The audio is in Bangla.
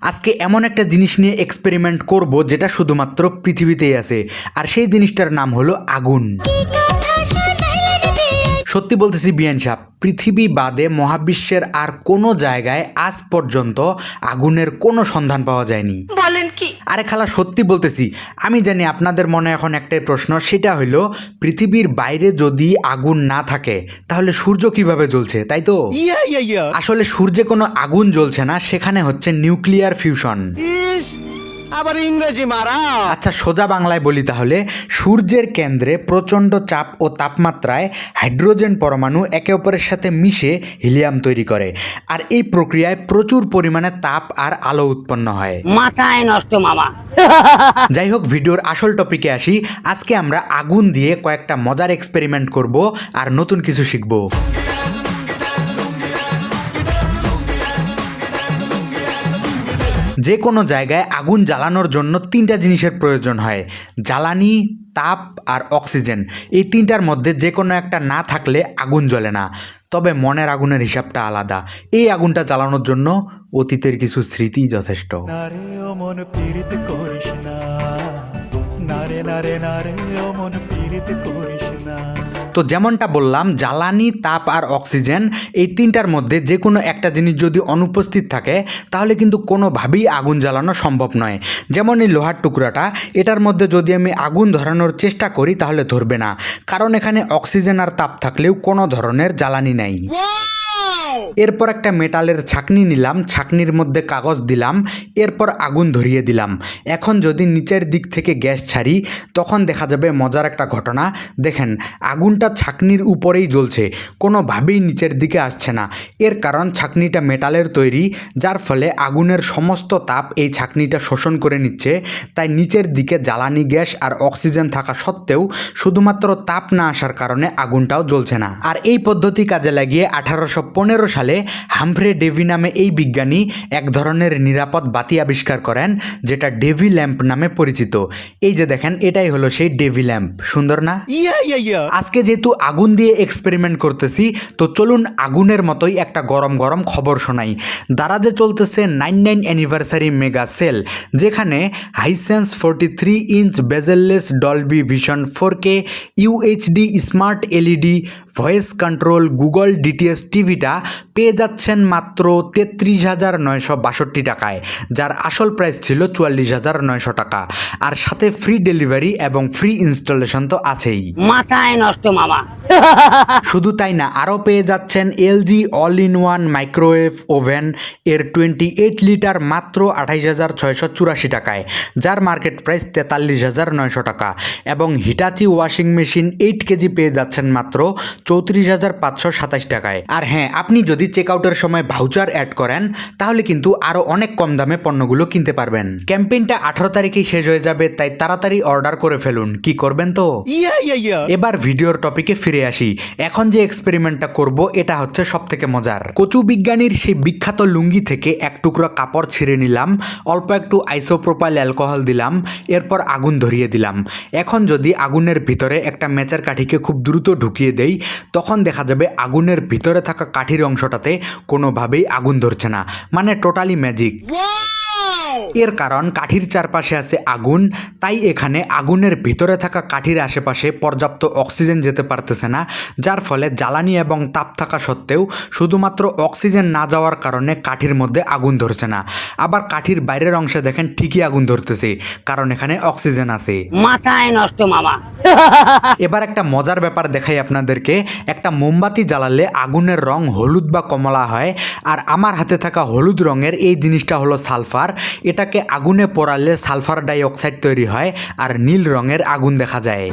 আজকে এমন একটা জিনিস নিয়ে এক্সপেরিমেন্ট করব যেটা শুধুমাত্র পৃথিবীতেই আছে। আর সেই জিনিসটার নাম হলো আগুন। সত্যি বলতেছি বিয়ান সাহ পৃথিবী বাদে মহাবিশ্বের আর কোনো জায়গায় আজ পর্যন্ত আগুনের কোনো সন্ধান পাওয়া যায়নি। বলেন কি? আরে খালা সত্যি বলতেছি আমি জানি আপনাদের মনে এখন একটাই প্রশ্ন সেটা হলো পৃথিবীর বাইরে যদি আগুন না থাকে তাহলে সূর্য কীভাবে জ্বলছে তাই তো. আসলে সূর্যে কোনো আগুন জ্বলছে না সেখানে হচ্ছে নিউক্লিয়ার ফিউশন। আবার ইংরেজি মারা। আচ্ছা সোজা বাংলায় বলি তাহলে সূর্যের কেন্দ্রে প্রচণ্ড চাপ ও তাপমাত্রায় হাইড্রোজেন পরমাণু একে অপরের সাথে মিশে হিলিয়াম তৈরি করে। আর এই প্রক্রিয়ায় প্রচুর পরিমাণে তাপ আর আলো উৎপন্ন হয়। মাথায় নষ্ট মামা। যাই হোক ভিডিওর আসল টপিকে আসি। আজকে আমরা আগুন দিয়ে কয়েকটা মজার এক্সপেরিমেন্ট করব আর নতুন কিছু শিখব। যে কোনো জায়গায় আগুন জ্বালানোর জন্য তিনটা জিনিসের প্রয়োজন হয়, জ্বালানি, তাপ আর অক্সিজেন। এই তিনটার মধ্যে যে কোনো একটা না থাকলে আগুন জ্বলে না। তবে মনের আগুনের হিসাবটা আলাদা। এই আগুনটা জ্বালানোর জন্য অতীতের কিছু স্মৃতি যথেষ্ট। নারে করিস না। তো যেমনটা বললাম, জ্বালানি, তাপ আর অক্সিজেন এই তিনটার মধ্যে যে কোনো একটা জিনিস যদি অনুপস্থিত থাকে, তাহলে কিন্তু কোনোভাবেই আগুন জ্বালানো সম্ভব নয়। যেমন এই লোহার টুকরাটা, এটার মধ্যে যদি আমি আগুন ধরানোর চেষ্টা করি, তাহলে ধরবে না। কারণ এখানে অক্সিজেন আর তাপ থাকলেও কোনো ধরনের জ্বালানি নাই। এরপর একটা মেটালের ছাকনি নিলাম, ছাকনির মধ্যে কাগজ দিলাম, এরপর আগুন ধরিয়ে দিলাম। এখন যদি নিচের দিক থেকে গ্যাস ছাড়ি, তখন দেখা যাবে মজার একটা ঘটনা। দেখেন, আগুনটা ছাকনির উপরেই জ্বলছে, কোনোভাবেই নিচের দিকে আসছে না। এর কারণ ছাকনিটা মেটালের তৈরি, যার ফলে আগুনের সমস্ত তাপ এই ছাকনিটা শোষণ করে নিচ্ছে। তাই নিচের দিকে জ্বালানি গ্যাস আর অক্সিজেন থাকা সত্ত্বেও শুধুমাত্র তাপ না আসার কারণে আগুনটাও জ্বলছে না। আর এই পদ্ধতি কাজে লাগিয়ে আঠারোশো পনেরো সালে হামফ্রে ডেভি নামে এই বিজ্ঞানী এক ধরনের নিরাপদ বাতি আবিষ্কার করেন যেটা ডেভি ল্যাম্প নামে পরিচিত। এই যে দেখেন এটাই হলো সেই ডেভি ল্যাম্প। সুন্দর না. আজকে যেহেতু আগুন দিয়ে এক্সপেরিমেন্ট করতেছি তো চলুন আগুনের মতোই একটা গরম গরম খবর শোনাই। দারাজে চলতেছে nine nine anniversary mega sale যেখানে Hisense forty three inch bezelless Dolby vision four K UHD smart LED voice control Google DTS টিভিটা পেয়ে যাচ্ছেন মাত্র তেত্রিশ হাজার নয়শো বাষট্টি টাকায় যার আসল প্রাইস ছিল চুয়াল্লিশ হাজার নয়শো টাকা। আর সাথে ফ্রি ডেলিভারি এবং ফ্রি ইনস্টলেশন তো আছেই। মাথায় নষ্ট মামা। শুধু তাই না আরও পেয়ে যাচ্ছেন LG all in one microwave oven এর টোয়েন্টি এইট লিটার মাত্র আঠাইশ হাজার ছয়শো চুরাশি টাকায় যার মার্কেট প্রাইস তেতাল্লিশ হাজার নয়শো টাকা। এবং Hitachi washing machine eight KG পেয়ে যাচ্ছেন মাত্র চৌত্রিশ হাজার পাঁচশো সাতাশ টাকায়। আর হ্যাঁ আপনি যদি চেক আউটের সময় ভাউচার অ্যাড করেন তাহলে কিন্তু আরও অনেক কম দামে পণ্যগুলো কিনতে পারবেন। ক্যাম্পেইনটা আঠারো তারিখেই শেষ হয়ে যাবে তাই তাড়াতাড়ি অর্ডার করে ফেলুন। কি করবেন তো. এবার ভিডিওর টপিকে ফিরে আসি। এখন যে এক্সপেরিমেন্টটা করব এটা হচ্ছে সব থেকে মজার। কচু বিজ্ঞানীর সেই বিখ্যাত লুঙ্গি থেকে এক টুকরো কাপড় ছিঁড়ে নিলাম অল্প একটু আইসোপ্রোপাইল অ্যালকোহল দিলাম এরপর আগুন ধরিয়ে দিলাম। এখন যদি আগুনের ভিতরে একটা মেচের কাঠিকে খুব দ্রুত ঢুকিয়ে দেই তখন দেখা যাবে আগুনের ভিতরে থাকা কাঠির অংশটাতে কোনোভাবেই আগুন ধরছে না। মানে টোটালি ম্যাজিক এর কারণ কাঠির চারপাশে আছে আগুন তাই এখানে আগুনের ভিতরে থাকা কাঠির আশেপাশে পর্যাপ্ত অক্সিজেন যেতে পারতেছে না যার ফলে জ্বালানি এবং তাপ থাকা সত্ত্বেও শুধুমাত্র অক্সিজেন না যাওয়ার কারণে কাঠির মধ্যে আগুন ধরছে না। আবার কাঠির বাইরের অংশে দেখেন ঠিকই আগুন ধরতেছে কারণ এখানে অক্সিজেন আছে। মাথায় নষ্ট মামা। এবার একটা মজার ব্যাপার দেখাই আপনাদেরকে। একটা মোমবাতি জ্বালালে আগুনের রং হলুদ বা কমলা হয়, আর আমার হাতে থাকা হলুদ রঙের এই জিনিসটা হলো সালফার। এটাকে আগুনে পড়ালে সালফার ডাইঅক্সাইড তৈরি হয়, আর নীল রঙের আগুন দেখা যায়।